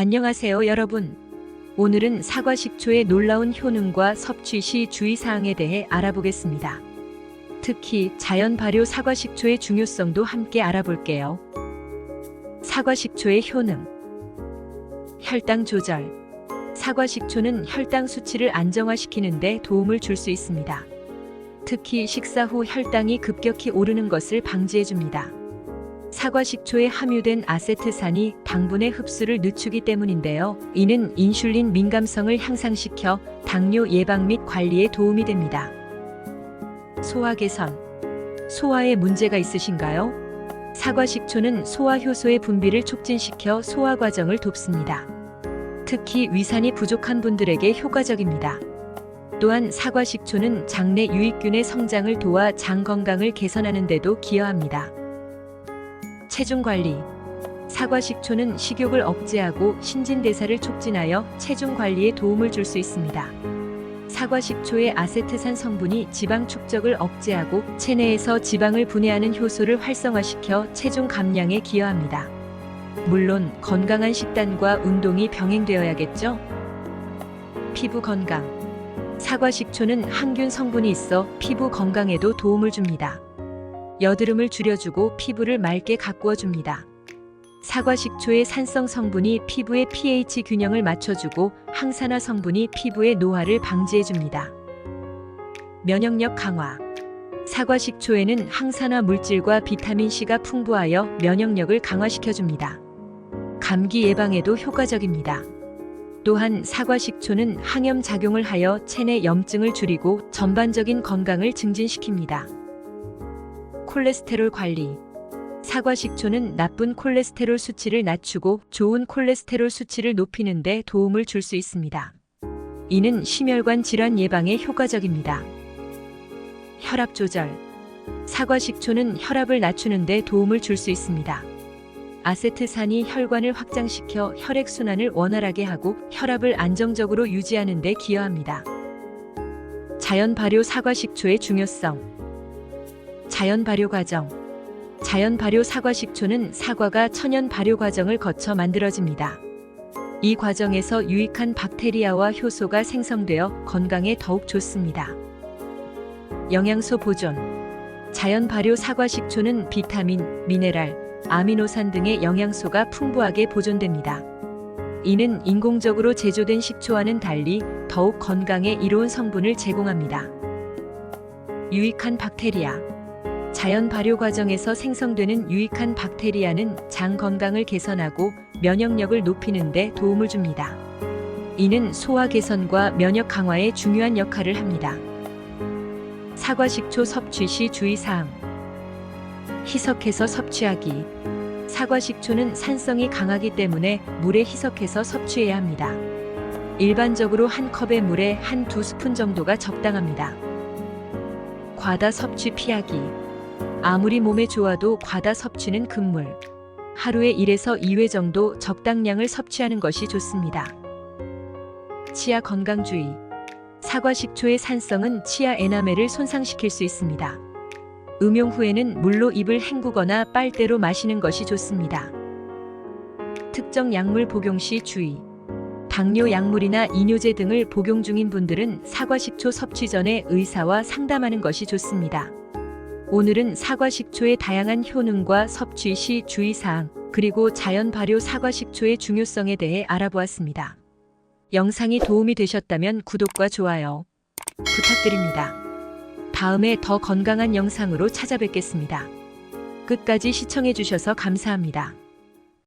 안녕하세요, 여러분. 오늘은 사과 식초의 놀라운 효능과 섭취 시 주의사항에 대해 알아보겠습니다. 특히 자연 발효 사과 식초의 중요성도 함께 알아볼게요. 사과 식초의 효능. 혈당 조절. 사과 식초는 혈당 수치를 안정화시키는데 도움을 줄 수 있습니다. 특히 식사 후 혈당이 급격히 오르는 것을 방지해 줍니다. 사과 식초에 함유된 아세트산이 당분의 흡수를 늦추기 때문인데요. 이는 인슐린 민감성을 향상시켜 당뇨 예방 및 관리에 도움이 됩니다. 소화 개선. 소화에 문제가 있으신가요? 사과 식초는 소화 효소의 분비를 촉진시켜 소화 과정을 돕습니다. 특히 위산이 부족한 분들에게 효과적입니다. 또한 사과 식초는 장내 유익균의 성장을 도와 장 건강을 개선하는 데도 기여합니다. 체중 관리. 사과 식초는 식욕을 억제하고 신진대사를 촉진하여 체중 관리에 도움을 줄 수 있습니다. 사과 식초의 아세트산 성분이 지방 축적을 억제하고 체내에서 지방을 분해하는 효소를 활성화시켜 체중 감량에 기여합니다. 물론 건강한 식단과 운동이 병행되어야겠죠? 피부 건강. 사과 식초는 항균 성분이 있어 피부 건강에도 도움을 줍니다. 여드름을 줄여주고 피부를 맑게 가꾸어 줍니다. 사과 식초의 산성 성분이 피부의 pH 균형을 맞춰주고 항산화 성분이 피부의 노화를 방지해 줍니다. 면역력 강화. 사과 식초에는 항산화 물질과 비타민 C가 풍부하여 면역력을 강화시켜 줍니다. 감기 예방에도 효과적입니다. 또한 사과 식초는 항염 작용을 하여 체내 염증을 줄이고 전반적인 건강을 증진시킵니다. 콜레스테롤 관리. 사과 식초는 나쁜 콜레스테롤 수치를 낮추고 좋은 콜레스테롤 수치를 높이는 데 도움을 줄 수 있습니다. 이는 심혈관 질환 예방에 효과적입니다. 혈압 조절. 사과 식초는 혈압을 낮추는 데 도움을 줄 수 있습니다. 아세트산이 혈관을 확장시켜 혈액순환을 원활하게 하고 혈압을 안정적으로 유지하는 데 기여합니다. 자연 발효 사과 식초의 중요성. 자연 발효 과정. 자연 발효 사과 식초는 사과가 천연 발효 과정을 거쳐 만들어집니다. 이 과정에서 유익한 박테리아와 효소가 생성되어 건강에 더욱 좋습니다. 영양소 보존. 자연 발효 사과 식초는 비타민, 미네랄, 아미노산 등의 영양소가 풍부하게 보존됩니다. 이는 인공적으로 제조된 식초와는 달리 더욱 건강에 이로운 성분을 제공합니다. 유익한 박테리아. 자연 발효 과정에서 생성되는 유익한 박테리아는 장 건강을 개선하고 면역력을 높이는 데 도움을 줍니다. 이는 소화 개선과 면역 강화에 중요한 역할을 합니다. 사과 식초 섭취 시 주의사항. 희석해서 섭취하기. 사과 식초는 산성이 강하기 때문에 물에 희석해서 섭취해야 합니다. 일반적으로 한 컵의 물에 한 두 스푼 정도가 적당합니다. 과다 섭취 피하기. 아무리 몸에 좋아도 과다 섭취는 금물. 하루에 1에서 2회 정도 적당량을 섭취하는 것이 좋습니다. 치아 건강주의. 사과 식초의 산성은 치아 에나멜을 손상시킬 수 있습니다. 음용 후에는 물로 입을 헹구거나 빨대로 마시는 것이 좋습니다. 특정 약물 복용 시 주의. 당뇨 약물이나 이뇨제 등을 복용 중인 분들은 사과 식초 섭취 전에 의사와 상담하는 것이 좋습니다. 오늘은 사과 식초의 다양한 효능과 섭취 시 주의사항, 그리고 자연 발효 사과 식초의 중요성에 대해 알아보았습니다. 영상이 도움이 되셨다면 구독과 좋아요 부탁드립니다. 다음에 더 건강한 영상으로 찾아뵙겠습니다. 끝까지 시청해주셔서 감사합니다.